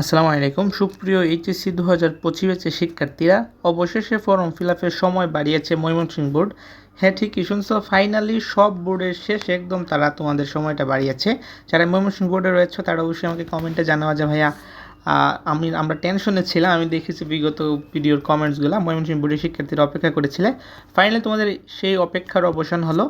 আসসালামু আলাইকুম। সুপ্রিয় এইচএসসি দু হাজার পঁচিশের শিক্ষার্থীরা, অবশেষে ফর্ম ফিল আপের সময় বাড়িয়েছে ময়মনসিংহ বোর্ড। হ্যাঁ ঠিকই শুনছো, ফাইনালি সব বোর্ডের শেষ একদম তারা তোমাদের সময়টা বাড়িয়েছে। যারা ময়মনসিংহ বোর্ডে রয়েছে, তারা অবশ্যই আমাকে কমেন্টে জানাওয়া যে ভাইয়া আমি, আমরা টেনশনে ছিলাম, আমি দেখেছি বিগত ভিডিওর কমেন্টসগুলো ময়মনসিংহ বোর্ডের শিক্ষার্থীরা অপেক্ষা করেছিলে। ফাইনালি তোমাদের সেই অপেক্ষার অবসান হলো।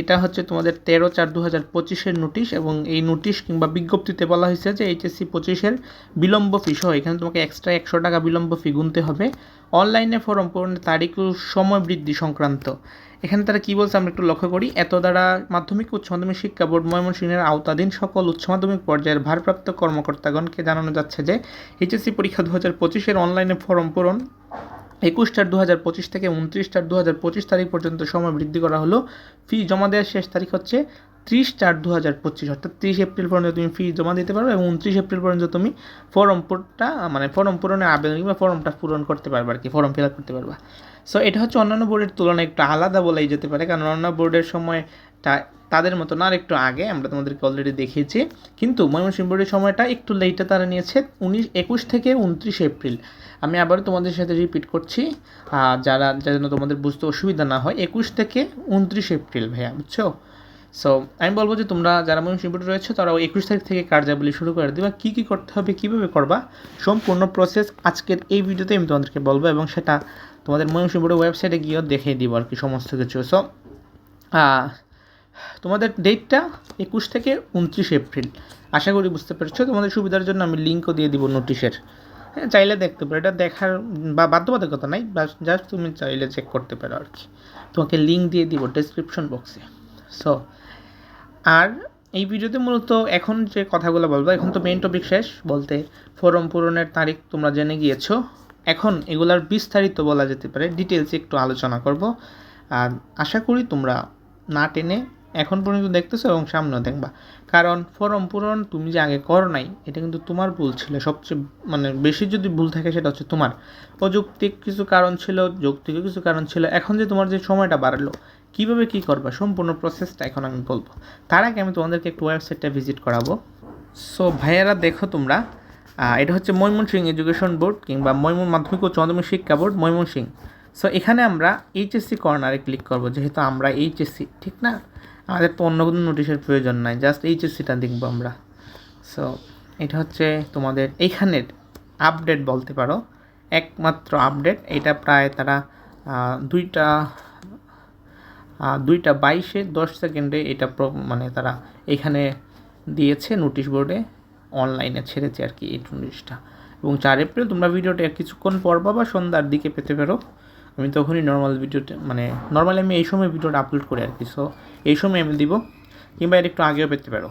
এটা হচ্ছে তোমাদের তেরো চার দু হাজার পঁচিশের নোটিশ এবং এই নোটিশ কিংবা বিজ্ঞপ্তিতে বলা হয়েছে যে এইচএসসি পঁচিশের বিলম্ব ফি সহ এখানে তোমাকে এক্সট্রা একশো টাকা বিলম্ব ফি গুনতে হবে। অনলাইনে ফর্ম পূরণের তারিখ ও সময় বৃদ্ধি সংক্রান্ত। এখানে তারা কী বলছে আমরা একটু লক্ষ্য করি। এত দ্বারা মাধ্যমিক, উচ্চ মাধ্যমিক শিক্ষা বোর্ড ময়মনসিংহের আওতাধীন সকল উচ্চ মাধ্যমিক পর্যায়ের ভারপ্রাপ্ত কর্মকর্তাগণকে জানানো যাচ্ছে যে এইচএসসি পরীক্ষা দু হাজার পঁচিশের অনলাইনে ফর্ম পূরণ একুশ চার দু হাজার পঁচিশ থেকে উনত্রিশ চার দু হাজার পঁচিশ তারিখ পর্যন্ত সময় বৃদ্ধি করা হলো। ফি জমা দেওয়ার শেষ তারিখ হচ্ছে ত্রিশ চার দু হাজার পঁচিশ, অর্থাৎ ত্রিশ এপ্রিল পর্যন্ত তুমি ফি জমা দিতে পারো এবং উনত্রিশ এপ্রিল পর্যন্ত তুমি ফর্ম পূরণটা মানে ফর্ম পূরণের আবেদন কিংবা ফর্মটা পূরণ করতে পারবে আর কি ফর্ম ফিল আপ করতে পারবা। সো এটা হচ্ছে অন্যান্য বোর্ডের তুলনায় একটু আলাদা বলাই যেতে পারে, কারণ অন্যান্য বোর্ডের সময়টা তাদের মতো না, আর একটু আগে আমরা তোমাদেরকে অলরেডি দেখিয়েছি। কিন্তু ময়মনসিংহ বোর্ডের সময়টা একটু লেটে তারা নিয়েছে, উনিশ, একুশ থেকে উনত্রিশ এপ্রিল। আমি আবারও তোমাদের সাথে রিপিট করছি যারা যেন তোমাদের বুঝতে অসুবিধা না হয়, একুশ থেকে উনত্রিশ এপ্রিল ভাইয়া, বুঝছ? সো আমি বলব যে তোমরা যারা ময়মনসিংহ বোর্ডে রয়েছে, তারা একুশ তারিখ থেকে কার্যাবলী শুরু করে দেবা। কী কী করতে হবে, কীভাবে করবা, সম্পূর্ণ প্রসেস আজকের এই ভিডিওতে আমি তোমাদেরকে বলব এবং সেটা তোমাদের ময়মনসিংহ বোর্ডের ওয়েবসাইটে গিয়েও দেখিয়ে দিব আর কি, সমস্ত কিছু। সো তোমাদের ডেটটা একুশ থেকে উনত্রিশ এপ্রিল। আশা করি বুঝতে পেরেছ। তোমাদের সুবিধার জন্য আমি লিঙ্কও দিয়ে দিব নোটিশের হ্যাঁ চাইলে দেখতে পারো। এটা দেখার বা বাধ্যবাধকতা নাই জাস্ট তুমি চাইলে চেক করতে পারো আর কি। তোমাকে লিঙ্ক দিয়ে দিব ডেসক্রিপশন বক্সে সো আর এই ভিডিওতে মূলত এখন যে কথাগুলো বলব, এখন তো মেইন টপিক শেষ। বলতে ফর্ম পূরণের তারিখ তোমরা জেনে গিয়েছো। এখন এগুলার বিস্তারিত বলা যেতে পারে। ডিটেলসে একটু আলোচনা করব। আর আশা করি তোমরা না টেনে এখন পর্যন্ত দেখতেছো এবং সামনেও দেখবা। কারণ ফর্ম পূরণ তুমি যে আগে করো নাই, এটা কিন্তু তোমার ভুল ছিল। সবচেয়ে মানে বেশি যদি ভুল থাকে সেটা হচ্ছে তোমার। অযৌক্তিক কিছু কারণ ছিল, যৌক্তিক কিছু কারণ ছিল। এখন যে তোমার যে সময়টা বাড়লো, কীভাবে কী করবা? সম্পূর্ণ প্রসেসটা এখন আমি বলব। তার আগে আমি তোমাদেরকে একটু ওয়েবসাইটটা ভিজিট করাবো। সো ভাইয়ারা, দেখো তোমরা এটা হচ্ছে ময়মনসিংহ এডুকেশন বোর্ড কিংবা ময়মন মাধ্যমিক উচ্চ মাধ্যমিক শিক্ষা বোর্ড ময়মনসিংহ সো এখানে আমরা এইচএসসি কর্নারে ক্লিক করব, যেহেতু আমরা এইচএসসি ঠিক না? আমাদের তো অন্য কোনো নোটিশের প্রয়োজন নাই জাস্ট এইচএসসিটা দেখব আমরা। সো এটা হচ্ছে তোমাদের এইখানের আপডেট বলতে পারো। একমাত্র আপডেট এটা প্রায় তারা দুইটা দুইটা বাইশে, দশ সেকেন্ডে এটা মানে তারা এখানে দিয়েছে নোটিশ বোর্ডে অনলাইনে ছেড়েছে আর কি এই নোটিশটা এবং চার এপ্রিল তোমরা ভিডিওটা কিছুক্ষণ পর বা সন্ধ্যার দিকে পেতে পারো। আমি তখনই নর্মাল ভিডিওতে মানে নর্মালি আমি এই সময় ভিডিওটা আপলোড করি আর কি। সো এই সময় আমি দিব, কিংবা এর একটু আগেও পেতে পারো।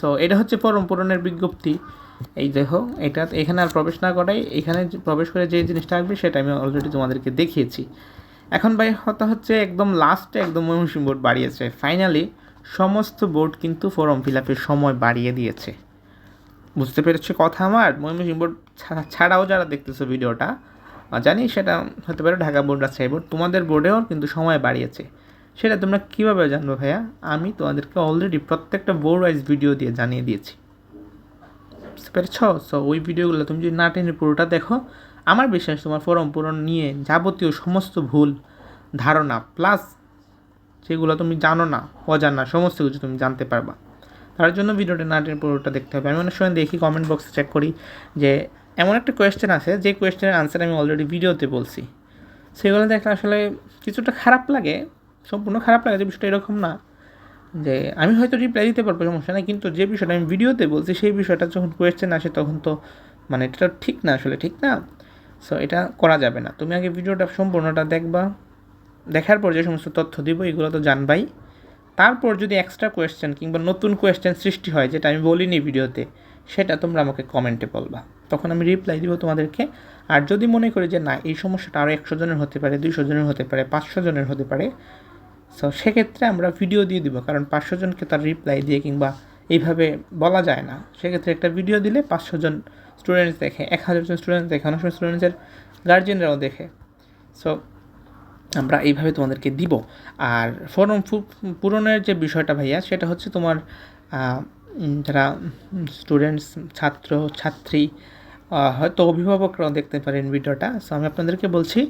সো এটা হচ্ছে ফর্ম পূরণের বিজ্ঞপ্তি। এই দেখো, এটা এখানে আর প্রবেশ না করাই এখানে প্রবেশ করে যে জিনিসটা আসবে সেটা আমি অলরেডি তোমাদেরকে দেখিয়েছি। এখন ভাই হতে হচ্ছে একদম লাস্টে একদম ময়মনসিংহ বোর্ড বাড়িয়েছে। ফাইনালি সমস্ত বোর্ড কিন্তু ফর্ম ফিল আপের সময় বাড়িয়ে দিয়েছে। বুঝতে পেরেছ কথা আমার? ময়মনসিংহ বোর্ড ছাড়া- ছাড়াও যারা দেখতেছো ভিডিওটা জানি সেটা হতে পারে ঢাকা বোর্ড রাজশাহী বোর্ড। তোমাদের বোর্ডেও কিন্তু সময় বাড়িয়েছে। সেটা তোমরা কীভাবে জানবে ভাইয়া? আমি তোমাদেরকে অলরেডি প্রত্যেকটা বোর্ড ওয়াইজ ভিডিও দিয়ে জানিয়ে দিয়েছি। বুঝতে পেরেছ? সো ওই ভিডিওগুলো তুমি যদি না টেনে পুরোটা দেখো, আমার বিশ্বাস তোমার ফর্ম পূরণ নিয়ে যাবতীয় সমস্ত ভুল, ধারণা প্লাস যেগুলো তুমি জানো না, অজানা, সমস্ত কিছু তুমি জানতে পারবা। তার জন্য ভিডিওটা না টেনে পুরোটা দেখতে হবে। আমি অনেক সময় দেখি কমেন্ট বক্সে চেক করি যে এমন একটা কোয়েশ্চেন আছে, যে কোয়েশ্চেনের আনসার আমি অলরেডি ভিডিওতে বলছি। সেগুলো দেখলে আসলে কিছুটা খারাপ লাগে, সম্পূর্ণ খারাপ লাগে যে বিষয়টা এরকম না। যে আমি হয়তো রিপ্লাই দিতে পারব সমস্যা নেই, কিন্তু যে বিষয়টা আমি ভিডিওতে বলছি, সেই বিষয়টা যখন কোয়েশ্চেন আসে, তখন তো মানে এটা ঠিক না আসলে, ঠিক না? সো এটা করা যাবে না। তুমি আগে ভিডিওটা সম্পূর্ণটা দেখবা, দেখার পর যে সমস্ত তথ্য দিব, এগুলো তো জানবাই। তারপর যদি এক্সট্রা কোয়েশ্চেন কিংবা নতুন কোয়েশ্চেন সৃষ্টি হয়, যেটা আমি বলিনি ভিডিওতে সেটা তোমরা আমাকে কমেন্টে বলবা। তখন আমি রিপ্লাই দিব তোমাদেরকে। আর যদি মনে করি যে না, এই সমস্যাটা আরও একশো জনের হতে পারে, দুইশো জনের হতে পারে, পাঁচশো জনের হতে পারে সো সেক্ষেত্রে আমরা ভিডিও দিয়ে দিব। কারণ পাঁচশো জনকে তার রিপ্লাই দিয়ে কিংবা এইভাবে বলা যায় না। সেক্ষেত্রে একটা ভিডিও দিলে পাঁচশো জন স্টুডেন্টস দেখে, এক হাজার জন স্টুডেন্টস দেখে, অনেক সময় স্টুডেন্টসের গার্জিয়ানরাও দেখে। সো আমরা এইভাবে তোমাদেরকে দিব। আর ফর্ম পূরণের যে বিষয়টা ভাইয়া, সেটা হচ্ছে তোমার যারা স্টুডেন্টস ছাত্র, ছাত্রী হয়তো অভিভাবকরাও দেখতে পারেন ভিডিওটা। সো আমি আপনাদেরকে বলছি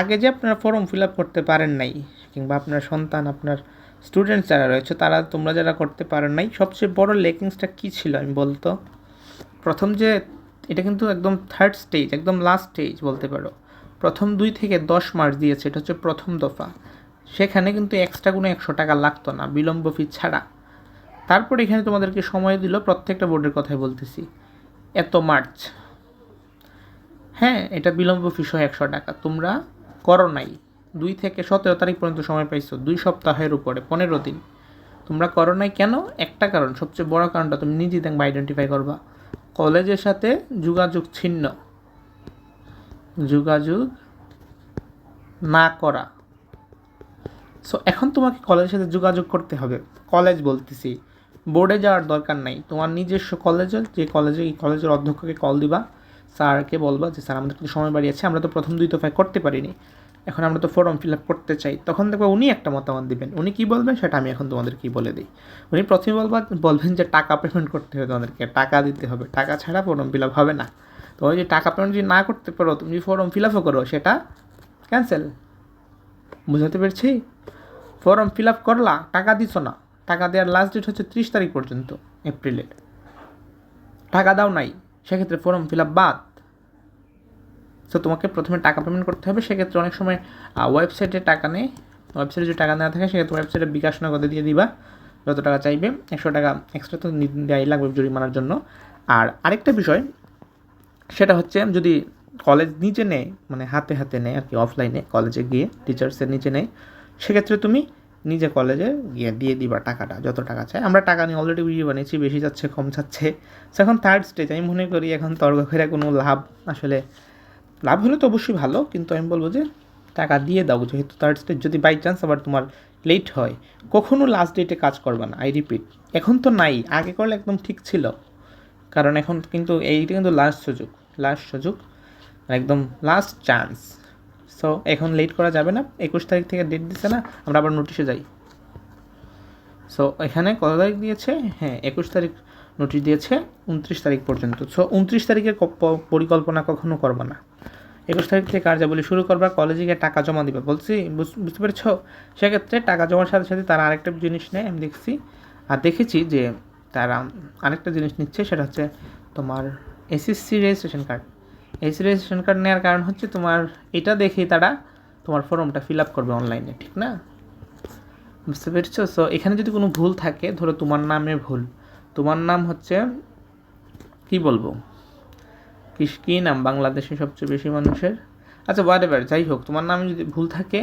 আগে যে আপনারা ফর্ম ফিল আপ করতে পারেন নাই, কিংবা আপনার সন্তান, আপনার স্টুডেন্টস যারা রয়েছে, তারা তোমরা যারা করতে পারেন নাই, সবচেয়ে বড় লেকিংসটা কী ছিল, আমি বলতো? প্রথম যে, এটা কিন্তু একদম থার্ড স্টেজ একদম লাস্ট স্টেজ বলতে পারো। প্রথম দুই থেকে দশ মার্চ দিয়েছে, এটা হচ্ছে প্রথম দফা। সেখানে কিন্তু এক্সট্রা কোনো একশো টাকা লাগতো না, বিলম্ব ফি ছাড়া। তারপর এখানে তোমাদেরকে সময় দিল প্রত্যেকটা বোর্ডের কথাই বলতেছি। এত মার্চ। হ্যাঁ এটা বিলম্ব ফিস হয় একশো টাকা। তোমরা করো নাই। দুই থেকে সতেরো তারিখ পর্যন্ত সময় পাইছো। দুই সপ্তাহের উপরে, পনেরো দিন। তোমরা করো নাই কেন? একটা কারণ, সবচেয়ে বড় কারণটা তুমি নিজেই দেখবা আইডেন্টিফাই করবা। কলেজের সাথে যোগাযোগ ছিন্ন। যোগাযোগ না করা। সো এখন তোমাকে কলেজের সাথে যোগাযোগ করতে হবে। কলেজ বলতেছি। বোর্ডে যাওয়ার দরকার নাই। তোমার নিজস্ব কলেজের যে কলেজে এই কলেজের অধ্যক্ষকে কল দিবা, স্যারকে বলবা যে, স্যার, আমাদের কিন্তু সময় বাড়িয়েছে আমরা তো প্রথম দুই দফায় করতে পারিনি। এখন আমরা তো ফর্ম ফিল আপ করতে চাই। তখন দেখব উনি একটা মতামত দিবেন। উনি কী বলবেন সেটা আমি এখন তোমাদেরকে বলে দিই। উনি প্রথমে বলবা, বলবেন যে, টাকা পেমেন্ট করতে হবে তোমাদেরকে, টাকা দিতে হবে। টাকা ছাড়া ফর্ম ফিল আপ হবে না। তো যে, টাকা পেমেন্ট যদি না করতে পারো, তুমি যদি ফর্ম ফিল আপও করো, সেটা ক্যান্সেল বুঝাতে পেরেছি? ফর্ম ফিল আপ করলা, টাকা দিছ না। টাকা দেওয়ার লাস্ট ডেট হচ্ছে ত্রিশ তারিখ পর্যন্ত এপ্রিলের টাকা দাও নাই, সেক্ষেত্রে ফর্ম ফিল আপ বাদ। তো তোমাকে প্রথমে টাকা পেমেন্ট করতে হবে, সেক্ষেত্রে অনেক সময় ওয়েবসাইটে টাকা নেই। ওয়েবসাইটে যদি টাকা নেওয়া থাকে, সেক্ষেত্রে ওয়েবসাইটে বিকাশ নগদে দিয়ে দিবা, যত টাকা চাইবে। একশো টাকা এক্সট্রা তো দেওয়াই লাগবে জরিমানার জন্য। আর আরেকটা বিষয়, সেটা হচ্ছে যদি কলেজ নিচে নেয় মানে হাতে হাতে নেয় আর কি অফলাইনে কলেজে গিয়ে টিচার্সের নিচে নেয়, সেক্ষেত্রে তুমি নিজে কলেজে গিয়ে দিয়ে দিবা টাকাটা, যত টাকা চাই। আমরা টাকা নিয়ে অলরেডি ভিডিও বানিয়েছি, বেশি যাচ্ছে, কম যাচ্ছে। এখন থার্ড স্টেজ আমি মনে করি এখন তর্ক করে কোনো লাভ আসলে, লাভ হলে তো অবশ্যই ভালো, কিন্তু আমি বলব যে টাকা দিয়ে দাও, যেহেতু থার্ড স্টেজ যদি বাই চান্স আবার তোমার লেট হয়, কখনো লাস্ট ডেটে কাজ করবে না আই রিপিট এখন তো নাই, আগে করলে একদম ঠিক ছিল। কারণ এখন কিন্তু এইটা কিন্তু লাস্ট সুযোগ লাস্ট সুযোগ, একদম লাস্ট চান্স সো এখন লেট করা যাবে না। একুশ তারিখ থেকে ডেট দিচ্ছে না, আমরা আবার নোটিশে যাই। সো এখানে কত তারিখ দিয়েছে? হ্যাঁ একুশ তারিখ নোটিশ দিয়েছে, উনত্রিশ তারিখ পর্যন্ত। সো উনত্রিশ তারিখের পরিকল্পনা কখনো করবে না। একুশ তারিখ থেকে কার্যাবলী শুরু করবা কলেজে গিয়ে টাকা জমা দিবে। বলছি, বুঝ- বুঝতে পেরেছ? সেক্ষেত্রে টাকা জমার সাথে সাথে তারা আরেকটা জিনিস নেয়, আমি দেখছি। আর দেখেছি যে তারা আরেকটা জিনিস নিচ্ছে, সেটা হচ্ছে তোমার SSC registration card SC registration card নেওয়ার কারণ হচ্ছে তোমার এটা দেখেই তারা তোমার ফর্মটা ফিল আপ করবে অনলাইনে ঠিক না? বুঝতে পেরেছ? সো এখানে যদি কোনো ভুল থাকে, ধরো তোমার নামে ভুল, তোমার নাম হচ্ছে, কি বলব? কি নাম? বাংলাদেশে সবচেয়ে বেশি মানুষের? আচ্ছা হোয়াট এভার যাই হোক, তোমার নামে যদি ভুল থাকে,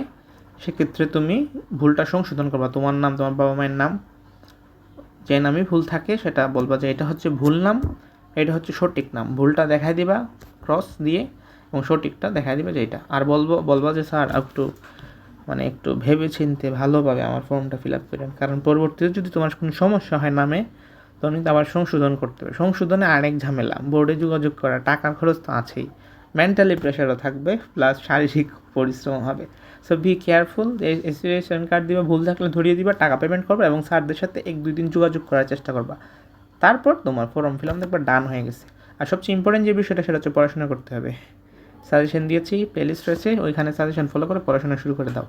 সেক্ষেত্রে তুমি ভুলটা সংশোধন করবা। তোমার নাম, তোমার বাবা মায়ের নাম, যে নামে ভুল থাকে সেটা বলবা যে এটা হচ্ছে ভুল নাম, এটা হচ্ছে সঠিক নাম। ভুলটা দেখাই দিবা। ক্রস দিয়ে এবং সঠিকটা দেখাই দিবা যে এটা আর বলব, বলবা যে, স্যার, একটু মানে একটু ভেবে চিনতে ভালোভাবে আমার ফর্মটা ফিল আপ করেন। কারণ পরবর্তীতে যদি তোমার কোনো সমস্যা হয় নামে, তখন কিন্তু আবার সংশোধন করতে হবে। সংশোধনে আরেক ঝামেলা। বোর্ডে যোগাযোগ করা টাকার খরচ তো আছেই। মেন্টালি প্রেশারও থাকবে প্লাস শারীরিক পরিশ্রম হবে। So be careful ration card দিবা, ভুল থাকলে ধরিয়ে দিবা, টাকা পেমেন্ট করবে এবং স্যারদের সাথে এক দুই দিন যোগাযোগ করার চেষ্টা করবা। তারপর তোমার ফর্ম ফিল আপ দেখবা ডান হয়ে গেছে। আর সবচেয়ে ইম্পর্টেন্ট যে বিষয়টা সেটা হচ্ছে পড়াশোনা করতে হবে। সাজেশন দিয়েছি প্লেলিস্ট রয়েছে, ওইখানে সাজেশন ফলো করে পড়াশোনা শুরু করে দাও।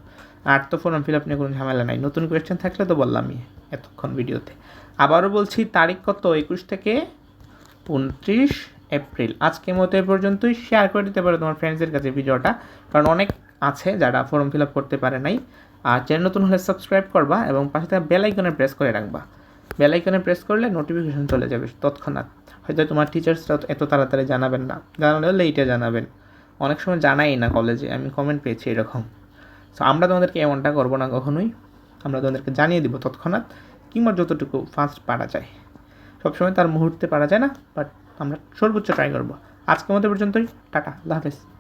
আর তো ফর্ম ফিল আপ নিয়ে কোনো ঝামেলা নাই। নতুন কোয়েশ্চেন থাকলে তো বললামই এতক্ষণ ভিডিওতে। আবারও বলছি, তারিখ কত? একুশ থেকে উনত্রিশ এপ্রিল। আজকের মতো এ পর্যন্তই। শেয়ার করে দিতে পারো তোমার ফ্রেন্ডসদের কাছে ভিডিওটা। কারণ অনেক আছে যারা ফর্ম ফিল আপ করতে পারে নাই। আর চ্যানেল নতুন হলে সাবস্ক্রাইব করবা এবং পাশে থাকা বেল আইকনে প্রেস করে রাখবা। বেল আইকনে প্রেস করলে নোটিফিকেশন চলে যাবে তৎক্ষণাৎ। হয়তো তোমার টিচার্সরা এত তাড়াতাড়ি জানাবেন না। জানালেও লেটে জানাবেন। অনেক সময় জানাই না কলেজে আমি কমেন্ট পেয়েছি এরকম। সো আমরা তোমাদেরকে এমনটা করব না কখনোই। আমরা তোমাদেরকে জানিয়ে দিব তৎক্ষণাৎ কিংবা যতটুকু ফাস্ট পারা যায়। সবসময় তার মুহূর্তে পারা যায় না বাট আমরা সর্বোচ্চ ট্রাই করব। আজকের মতো পর্যন্তই। টাটা, আল্লাহ হাফেজ।